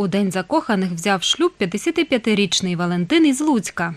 У день закоханих взяв шлюб 55-річний Валентин із Луцька.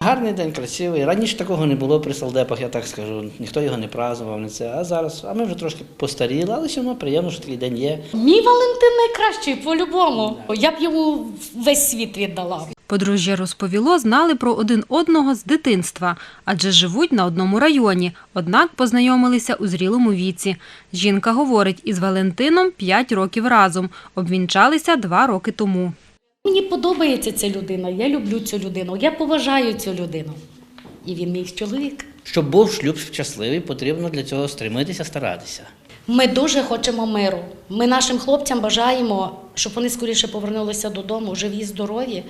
Гарний день, красивий. Раніше такого не було при салдепах, я так скажу. Ніхто його не празднував, не це. А зараз, а ми вже трошки постаріли, але все одно приємно, що такий день є. Мій Валентин найкращий по-любому. Я б йому весь світ віддала. Подружжя розповіло, знали про один одного з дитинства, адже живуть на одному районі, однак познайомилися у зрілому віці. Жінка говорить, із Валентином 5 років разом, обвінчалися два роки тому. Мені подобається ця людина, я люблю цю людину, я поважаю цю людину. І він мій чоловік. Щоб був шлюб щасливий, потрібно для цього стремитися, старатися. Ми дуже хочемо миру. Ми нашим хлопцям бажаємо, щоб вони скоріше повернулися додому, живі, здорові.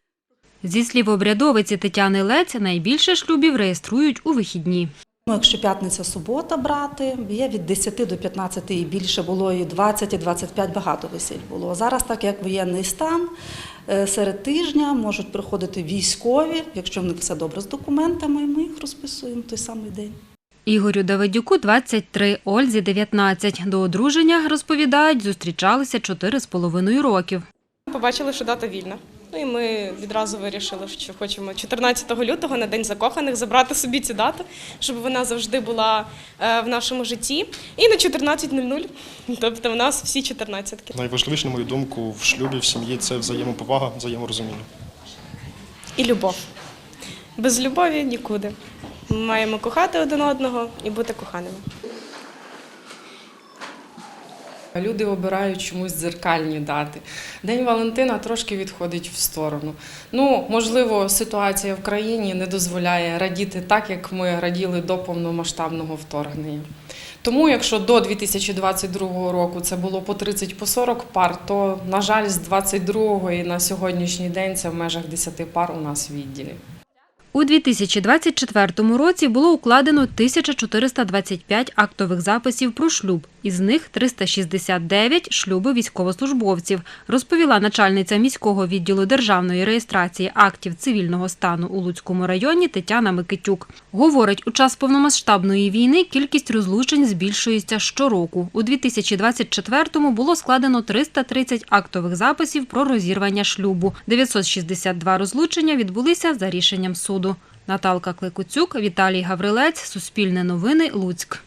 Зі слів обрядовиці Тетяни Лець, найбільше шлюбів реєструють у вихідні. Ну, Якщо п'ятниця, субота брати, є від 10 до 15 і більше було, і 20, і 25 багато весіль було. Зараз, так як воєнний стан, е, серед тижня можуть приходити військові, якщо в них все добре з документами, ми їх розписуємо той самий день. Ігорю Давидюку 23, Ользі 19. До одруження, розповідають, зустрічалися 4,5 років. Побачили, що дата вільна. Ну і ми відразу вирішили, що хочемо 14 лютого на день закоханих забрати собі цю дату, щоб вона завжди була е, в нашому житті. І на 14.00, тобто в нас всі 14-ки. Найважливіше, на мою думку, в шлюбі, в сім'ї це взаємоповага, взаєморозуміння. І любов. Без любові нікуди. Ми маємо кохати один одного і бути коханими. Люди обирають чомусь дзеркальні дати. День Валентина трошки відходить в сторону. Ну, можливо, ситуація в країні не дозволяє радіти так, як ми раділи до повномасштабного вторгнення. Тому, якщо до 2022 року це було по 30 по 40 пар, то, на жаль, з 22 і на сьогоднішній день це в межах 10 пар у нас в відділі. У 2024 році було укладено 1425 актових записів про шлюб, із них 369 – шлюби військовослужбовців, розповіла начальниця міського відділу державної реєстрації актів цивільного стану у Луцькому районі Тетяна Микитюк. Говорить, у час повномасштабної війни кількість розлучень збільшується щороку. У 2024-му було складено 330 актових записів про розірвання шлюбу. 962 розлучення відбулися за рішенням суду. Наталка Кликуцюк, Віталій Гаврилець, Суспільне новини, Луцьк.